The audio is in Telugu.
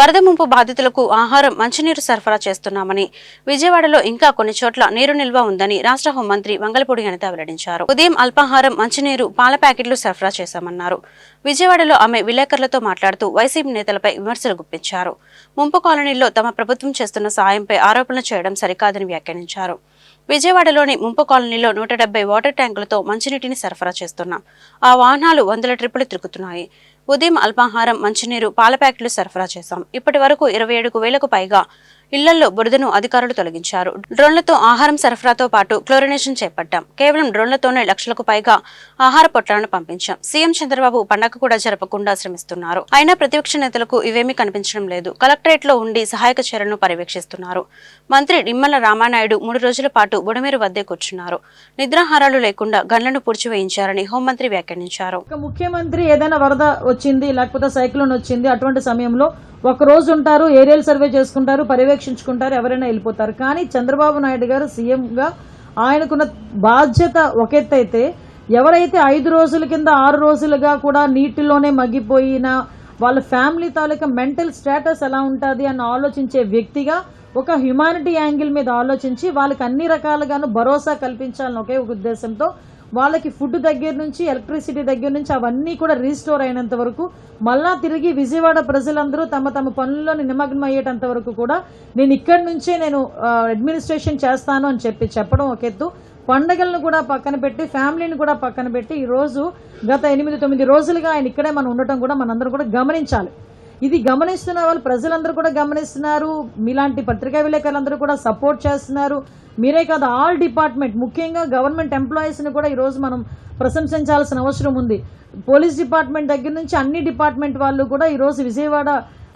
వరద ముంపు బాధితులకు ఆహారం మంచినీరు సరఫరా చేస్తున్నామని. విజయవాడలో ఇంకా కొన్ని చోట్ల నీరు నిల్వ ఉందని రాష్ట్ర హోంమంత్రి వంగలపూడి అనిత వెల్లడించారు. ఉదయం అల్పాహారం మంచినీరు పాల ప్యాకెట్లు సరఫరా చేశామన్నారు. విజయవాడలో ఆమె విలేకరులతో మాట్లాడుతూ వైసీపీ నేతలపై విమర్శలు గుప్పించారు. ముంపు కాలనీల్లో తమ ప్రభుత్వం చేస్తున్న సాయంపై ఆరోపణలు చేయడం సరికాదని వ్యాఖ్యానించారు. విజయవాడలోని ముంపు కాలనీలో నూట డెబ్బై వాటర్ ట్యాంకులతో మంచినీటిని సరఫరా చేస్తున్నాం. ఆ వాహనాలు వందల ట్రిప్పులు తిరుగుతున్నాయి. ఉదయం అల్పాహారం మంచినీరు పాల ప్యాకెట్లు సరఫరా చేశాం. ఇప్పటి వరకు ఇరవై ఏడుకు వేలకు పైగా ఇళ్ళలో బురదను అధికారులు తొలగించారు. డ్రోన్లతో ఆహారం సరఫరాతో పాటు క్లోరినేషన్ చేపట్టాం. కేవలం డ్రోన్లతోనే లక్షలకు పైగా ఆహార పొట్లాలను పంపించాం. సీఎం చంద్రబాబు పండగ కూడా జరపకుండా శ్రమిస్తున్నారు. అయినా ప్రతిపక్ష నేతలకు ఇవేమీ కనిపించడం లేదు. కలెక్టరేట్లో ఉండి సహాయక చర్యలను పర్యవేక్షిస్తున్నారు. మంత్రి నిమ్మల రామానాయుడు మూడు రోజుల పాటు బుడమేరు వద్దే కూర్చున్నారు. నిద్రాహారాలు లేకుండా గన్లను పూడ్చివేయించారని హోంమంత్రి వ్యాఖ్యానించారు. ముఖ్యమంత్రి ఏదైనా వరద వచ్చింది లేకపోతే సైక్లోన్ వచ్చింది అటువంటి సమయంలో ఒక రోజు ఉంటారు ఏరియల్ సర్వే చేసుకుంటారు రక్షించుకుంటారు ఎవరైనా వెళ్ళిపోతారు. కానీ చంద్రబాబు నాయుడు గారు సీఎంగా ఆయనకున్న బాధ్యత ఒకెత్తైతే ఎవరైతే ఐదు రోజుల కింద ఆరు రోజులుగా కూడా నీటిలోనే మగ్గిపోయిన వాళ్ళ ఫ్యామిలీ తాలూకా మెంటల్ స్టేటస్ ఎలా ఉంటుంది అని ఆలోచించే వ్యక్తిగా ఒక హ్యుమానిటీ యాంగిల్ మీద ఆలోచించి వాళ్ళకి అన్ని రకాలుగాను భరోసా కల్పించాలని ఒకే ఒక ఉద్దేశంతో వాళ్ళకి ఫుడ్ దగ్గర నుంచి ఎలక్ట్రిసిటీ దగ్గర నుంచి అవన్నీ కూడా రీస్టోర్ అయినంత వరకు మళ్ళా తిరిగి విజయవాడ ప్రజలందరూ తమ తమ పనుల్లోని నిమగ్నం అయ్యేటంత వరకు కూడా నేను ఇక్కడి నుంచే నేను అడ్మినిస్ట్రేషన్ చేస్తాను అని చెప్పి చెప్పడం ఒక ఎత్తు. పండగలను కూడా పక్కన పెట్టి ఫ్యామిలీని కూడా పక్కన పెట్టి ఈ రోజు గత ఎనిమిది తొమ్మిది రోజులుగా ఆయన ఇక్కడే మనం ఉండటం కూడా మనందరం కూడా గమనించాలి. ఇది గమనిస్తున్న వాళ్ళు ప్రజలందరూ కూడా గమనిస్తున్నారు. మీలాంటి పత్రికా విలేకరులందరూ కూడా సపోర్ట్ చేస్తున్నారు. మీరే కాదు ఆల్ డిపార్ట్మెంట్ ముఖ్యంగా గవర్నమెంట్ ఎంప్లాయీస్ని కూడా ఈరోజు మనం ప్రశంసించాల్సిన అవసరం ఉంది. పోలీస్ డిపార్ట్మెంట్ దగ్గర నుంచి అన్ని డిపార్ట్మెంట్ వాళ్ళు కూడా ఈరోజు విజయవాడ